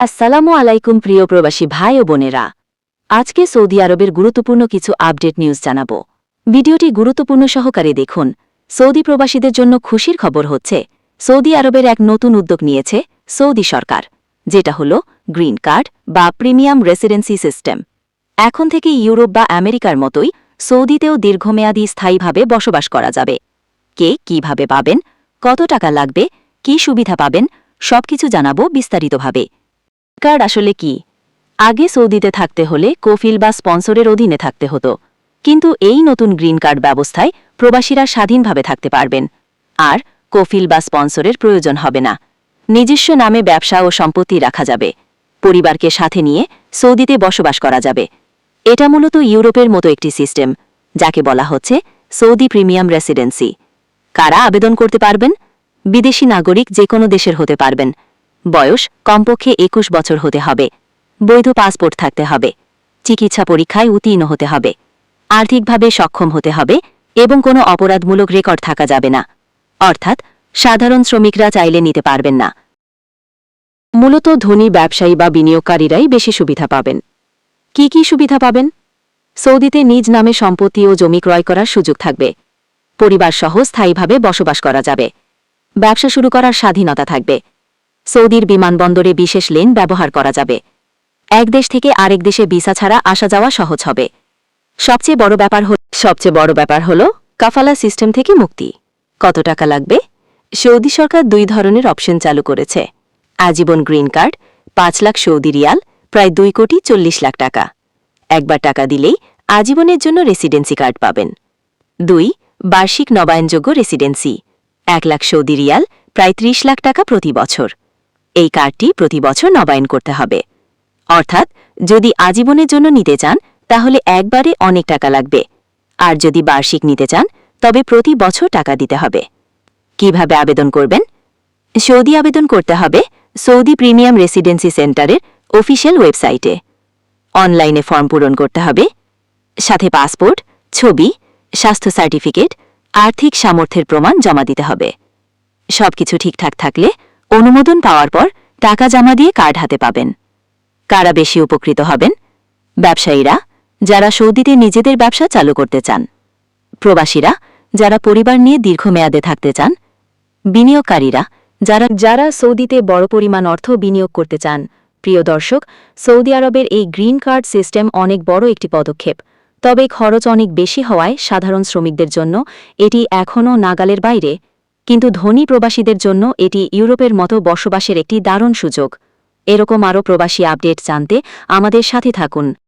আসসালামু আলাইকুম প্রিয় প্রবাসী ভাই ও বোনেরা। আজকে সৌদি আরবের গুরুত্বপূর্ণ কিছু আপডেট নিউজ জানাব। ভিডিওটি গুরুত্বপূর্ণ সহকারে দেখুন। সৌদি প্রবাসীদের জন্য খুশির খবর হচ্ছে, সৌদি আরবের এক নতুন উদ্যোগ নিয়েছে সৌদি সরকার, যেটা হল গ্রিন কার্ড বা প্রিমিয়াম রেসিডেন্সি সিস্টেম। এখন থেকে ইউরোপ বা আমেরিকার মতোই সৌদিতেও দীর্ঘমেয়াদী স্থায়ীভাবে বসবাস করা যাবে। কে কীভাবে পাবেন, কত টাকা লাগবে, কি সুবিধা পাবেন, সবকিছু জানাব বিস্তারিতভাবে। কার্ড আসলে কি? আগে সৌদিতে থাকতে হলে কোফিল বা স্পন্সরের অধীনে থাকতে হতো। কিন্তু এই নতুন গ্রিন কার্ড ব্যবস্থায় প্রবাসীরা স্বাধীনভাবে থাকতে পারবেন। আর কোফিল বা স্পন্সরের প্রয়োজন হবে না। নিজস্ব নামে ব্যবসা ও সম্পত্তি রাখা যাবে। পরিবারকে সাথে নিয়ে সৌদিতে বসবাস করা যাবে। এটা মূলত ইউরোপের মতো একটি সিস্টেম, যাকে বলা হচ্ছে সৌদি প্রিমিয়াম রেসিডেন্সি। কারা আবেদন করতে পারবেন? বিদেশি নাগরিক যে কোনো দেশের হতে পারবেন। বয়স কমপক্ষে একুশ বছর হতে হবে। বৈধ পাসপোর্ট থাকতে হবে। চিকিৎসা পরীক্ষায় উত্তীর্ণ হতে হবে। আর্থিকভাবে সক্ষম হতে হবে এবং কোনো অপরাধমূলক রেকর্ড থাকা যাবে না। অর্থাৎ সাধারণ শ্রমিকরা চাইলে নিতে পারবেন না। মূলত ধনী ব্যবসায়ী বা বিনিয়োগকারীরাই বেশি সুবিধা পাবেন। কি কি সুবিধা পাবেন? সৌদিতে নিজ নামে সম্পত্তি ও জমি ক্রয় করার সুযোগ থাকবে। পরিবারসহ স্থায়ীভাবে বসবাস করা যাবে। ব্যবসা শুরু করার স্বাধীনতা থাকবে। সৌদির বিমানবন্দরে বিশেষ লেন ব্যবহার করা যাবে। এক দেশ থেকে আরেক দেশে ভিসা ছাড়া আসা যাওয়া সহজ হবে। সবচেয়ে বড় ব্যাপার হল সবচেয়ে বড় ব্যাপার হল কাফালা সিস্টেম থেকে মুক্তি। কত টাকা লাগবে? সৌদি সরকার দুই ধরনের অপশন চালু করেছে। আজীবন গ্রিন কার্ড, পাঁচ লাখ সৌদি রিয়াল, প্রায় দুই কোটি চল্লিশ লাখ টাকা। একবার টাকা দিলেই আজীবনের জন্য রেসিডেন্সি কার্ড পাবেন। দুই, বার্ষিক নবায়নযোগ্য রেসিডেন্সি। এক লাখ সৌদি রিয়াল, প্রায় ত্রিশ লাখ টাকা প্রতি বছর। এই কার্ডটি প্রতি বছর নবায়ন করতে হবে। অর্থাৎ, যদি আজীবনের জন্য নিতে চান, তাহলে একবারে অনেক টাকা লাগবে। আর যদি বার্ষিক নিতে চান, তবে প্রতি বছর টাকা দিতে হবে। কীভাবে আবেদন করবেন? সৌদি আবেদন করতে হবে সৌদি প্রিমিয়াম রেসিডেন্সি সেন্টারের অফিসিয়াল ওয়েবসাইটে। অনলাইনে ফর্ম পূরণ করতে হবে, সাথে পাসপোর্ট, ছবি, স্বাস্থ্য সার্টিফিকেট, আর্থিক সামর্থ্যের প্রমাণ জমা দিতে হবে। সবকিছু ঠিকঠাক থাকলে অনুমোদন পাওয়ার পর টাকা জমা দিয়ে কার্ড হাতে পাবেন। কারা বেশি উপকৃত হবেন? ব্যবসায়ীরা, যারা সৌদিতে নিজেদের ব্যবসা চালু করতে চান। প্রবাসীরা, যারা পরিবার নিয়ে দীর্ঘমেয়াদে থাকতে চান। বিনিয়োগকারীরা, যারা যারা সৌদিতে বড় পরিমাণ অর্থ বিনিয়োগ করতে চান। প্রিয় দর্শক, সৌদি আরবের এই গ্রিন কার্ড সিস্টেম অনেক বড় একটি পদক্ষেপ। তবে খরচ অনেক বেশি হওয়ায় সাধারণ শ্রমিকদের জন্য এটি এখনও নাগালের বাইরে। কিন্তু ধনী প্রবাসীদের জন্য এটি ইউরোপের মতো বসবাসের একটি দারুণ সুযোগ। এরকম আরও প্রবাসী আপডেট জানতে আমাদের সাথে থাকুন।